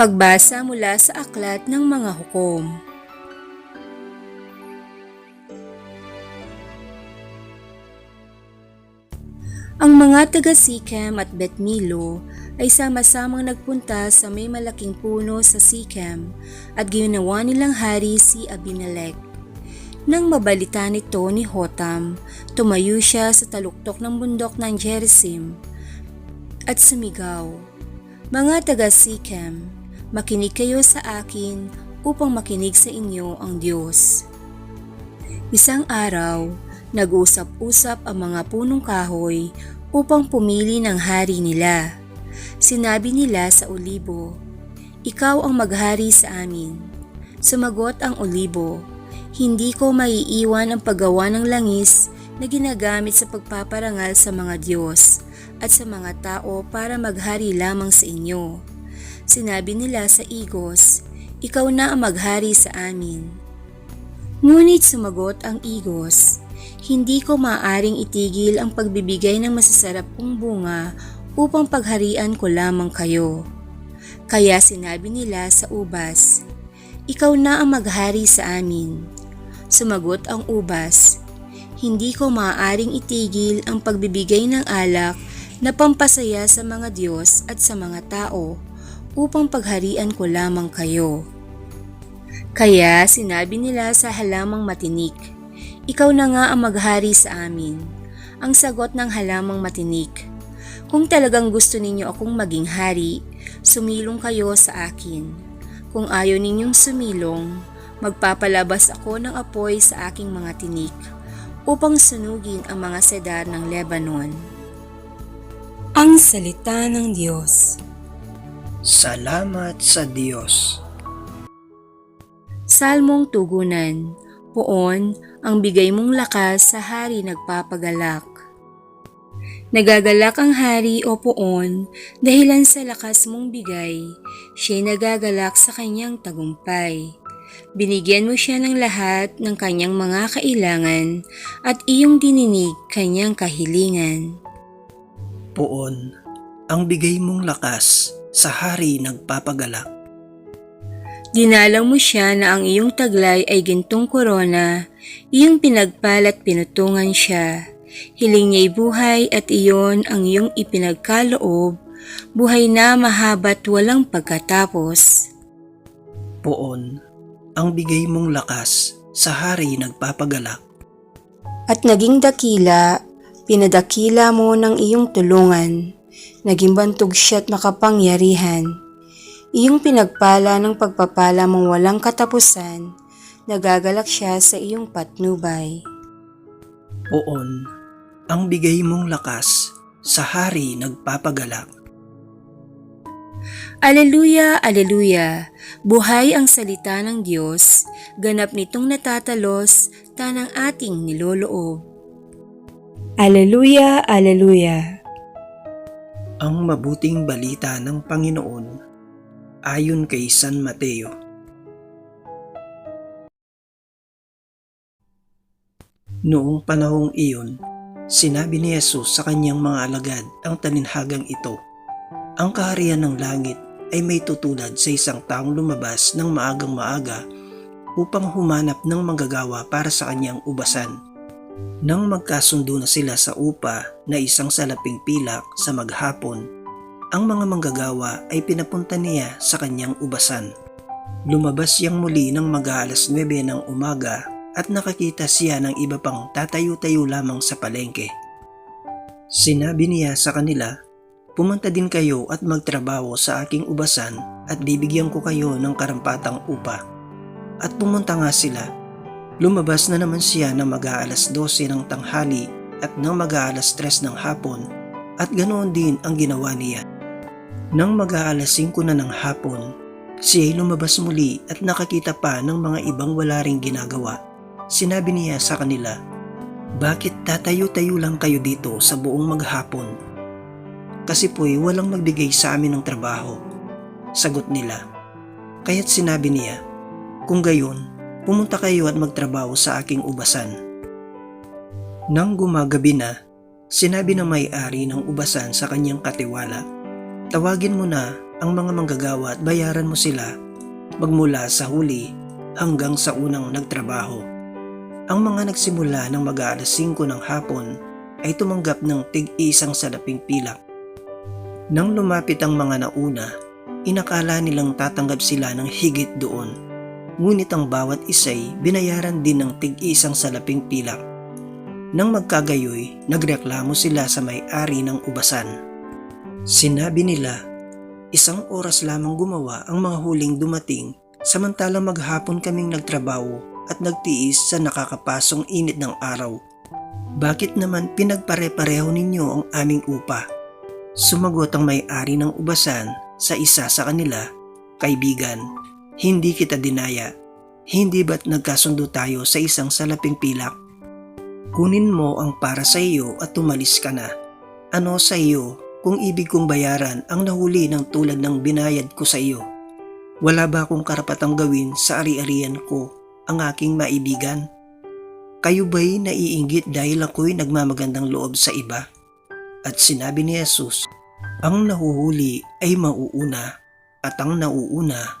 Pagbasa mula sa Aklat ng Mga Hukom Ang mga taga Sikhem at Betmilo ay sama-samang nagpunta sa may malaking puno sa Sikhem at ginawa nilang hari si Abimelech. Nang mabalita nito ni Hotam, tumayo siya sa taluktok ng bundok ng Gerizim at sumigaw, Mga taga Sikhem, makinig kayo sa akin upang makinig sa inyo ang Diyos. Isang araw, nag-usap-usap ang mga punong kahoy upang pumili ng hari nila. Sinabi nila sa olibo, Ikaw ang maghari sa amin. Sumagot ang olibo, Hindi ko maiiwan ang paggawa ng langis na ginagamit sa pagpaparangal sa mga Diyos at sa mga tao para maghari lamang sa inyo. Sinabi nila sa igos, Ikaw na ang maghari sa amin. Ngunit sumagot ang igos, Hindi ko maaring itigil ang pagbibigay ng masasarap kong bunga upang pagharian ko lamang kayo. Kaya sinabi nila sa ubas, Ikaw na ang maghari sa amin. Sumagot ang ubas, Hindi ko maaaring itigil ang pagbibigay ng alak na pampasaya sa mga Diyos at sa mga tao upang pagharian ko lamang kayo. Kaya sinabi nila sa halamang matinik, Ikaw na nga ang maghari sa amin. Ang sagot ng halamang matinik, Kung talagang gusto ninyo akong maging hari, sumilong kayo sa akin. Kung ayaw ninyong sumilong, magpapalabas ako ng apoy sa aking mga tinik upang sunugin ang mga sedar ng Lebanon. Ang Salita ng Diyos Salamat sa Diyos. Salmong Tugunan Poon, ang bigay mong lakas sa hari nagpapagalak. Nagagalak ang hari o poon dahilan sa lakas mong bigay, siya'y nagagalak sa kanyang tagumpay. Binigyan mo siya ng lahat ng kanyang mga kailangan at iyong dininig kanyang kahilingan. Poon, ang bigay mong lakas sa hari nagpapagalak. Dinalang mo siya na ang iyong taglay ay gintong korona, iyong pinagpalat pinutungan siya. Hiling niya'y buhay at iyon ang iyong ipinagkaloob, buhay na mahaba't walang pagkatapos. Poon, ang bigay mong lakas sa hari nagpapagalak. At naging dakila, pinadakila mo ng iyong tulungan, naging bantog siya't makapangyarihan. Iyong pinagpala ng pagpapala mong walang katapusan, nagagalak siya sa iyong patnubay. Poon, ang bigay mong lakas sa hari nagpapagalak. Aleluya, aleluya! Buhay ang salita ng Diyos, ganap nitong natatalos, tanang ating niloloob. Aleluya, aleluya! Ang mabuting balita ng Panginoon ayon kay San Mateo. Noong panahong iyon, sinabi ni Jesus sa kanyang mga alagad ang taninhagang ito. Ang kaharian ng langit ay may tutulad sa isang taong lumabas ng maagang maaga upang humanap ng manggagawa para sa kanyang ubasan. Nang magkasundo na sila sa upa na isang salaping pilak sa maghapon, ang mga manggagawa ay pinapunta niya sa kanyang ubasan. Lumabas siyang muli ng mag-aalas 9 ng umaga at nakakita siya ng iba pang tatayo-tayo lamang sa palengke. Sinabi niya sa kanila, Pumunta din kayo at magtrabaho sa aking ubasan at bibigyan ko kayo ng karampatang upa. At pumunta nga sila. Lumabas na naman siya ng mag-aalas 12 ng tanghali at ng mag-aalas 3 ng hapon at ganoon din ang ginawa niya. Nang mag-aalas 5 na ng hapon, siya ay lumabas muli at nakakita pa ng mga ibang wala ring ginagawa. Sinabi niya sa kanila, Bakit tatayo-tayo lang kayo dito sa buong maghapon? Kasi po'y walang magbigay sa amin ng trabaho. Sagot nila. Kaya't sinabi niya, Kung gayon, pumunta kayo at magtrabaho sa aking ubasan. Nang gumagabi na, sinabi ng may-ari ng ubasan sa kanyang katiwala, Tawagin mo na ang mga manggagawa at bayaran mo sila magmula sa huli hanggang sa unang nagtrabaho. Ang mga nagsimula ng mag-aalas 5 ng hapon ay tumanggap ng tig-isang salaping pilak. Nang lumapit ang mga nauna, inakala nilang tatanggap sila ng higit doon. Ngunit ang bawat isa'y binayaran din ng tig-isang salaping pilak. Nang magkagayoy, nagreklamo sila sa may-ari ng ubasan. Sinabi nila, isang oras lamang gumawa ang mga huling dumating samantalang maghapon kaming nagtrabaho at nagtiis sa nakakapasong init ng araw. Bakit naman pinagpare-pareho ninyo ang aming upa? Sumagot ang may-ari ng ubasan sa isa sa kanila, Kaibigan, hindi kita dinaya. Hindi ba't nagkasundo tayo sa isang salaping pilak? Kunin mo ang para sa iyo at tumalis ka na. Ano sa iyo kung ibig kong bayaran ang nahuli ng tulad ng binayad ko sa iyo? Wala ba akong karapatang gawin sa ari-arian ko ang aking maibigan? Kayo ba'y naiinggit dahil ako'y nagmamagandang loob sa iba? At sinabi ni Jesus, ang nahuhuli ay mauuna at ang nauuna